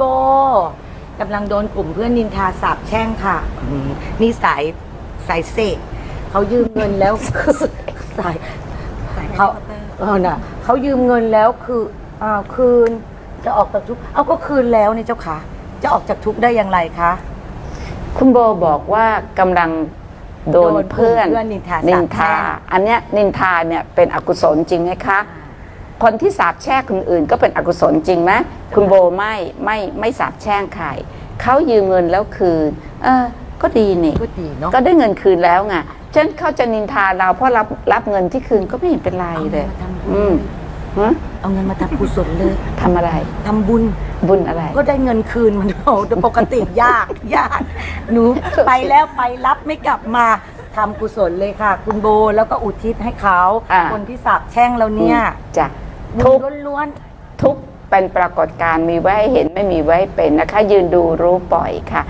โบกำลังโดนกลุ่มเพื่อนนินทาสาบแช่งค่ะอืมนี่สายสายเสกเขายืมเงินแล้วคือสาย เขาเออน่ะเขายืมเงินแล้วคืออ้าวคืนจะออกจากทุกข์เอาก็คืนแล้วนี่เจ้าค่ะ จะออกจากทุกข์ได้อย่างไรคะ คุณโบบอกว่ากำลังโดนโดนเพื่อนเพื่อนนินทานินสาปแช่ทางอันเนี้ยนินทาเนี่ยเป็นอกุศลจริงไหมคะ คนที่สาบแช่งคนอื่นก็เป็นอกุศลจริงไหมคุณโบไม่ไม่ไม่สาบแช่งใครเขายืมเงินแล้วคืน เออ ก็ดีนี่ก็ดีเนาะก็ได้เงินคืนแล้วไงฉะนันเขาจะนินทาเราเพราะรับรับเงินที่คืนก็ไม่เห็นเป็นไรเลยเอาเงินมาทำบุญอืมฮะเอาเงินมาทำกุศลเลยทำอะไรทำบุญบุญอะไร ก็ได้เงินคืนมันเอาแต่ปกติยากยากหนูไปแล้วไปรับไม่กลับมาทำกุศลเลยค่ะ คุณโบแล้วก็อุทิศให้เขาอ่าคนที่สาบแช่งเราเนี่ยจ้ะ บุทุก ญล้วนทุกเป็นปรากฏการณ์มีไว้ให้เห็นไม่มีไว้ให้เป็นนะคะ ยืนดูรู้ปล่อยค่ะ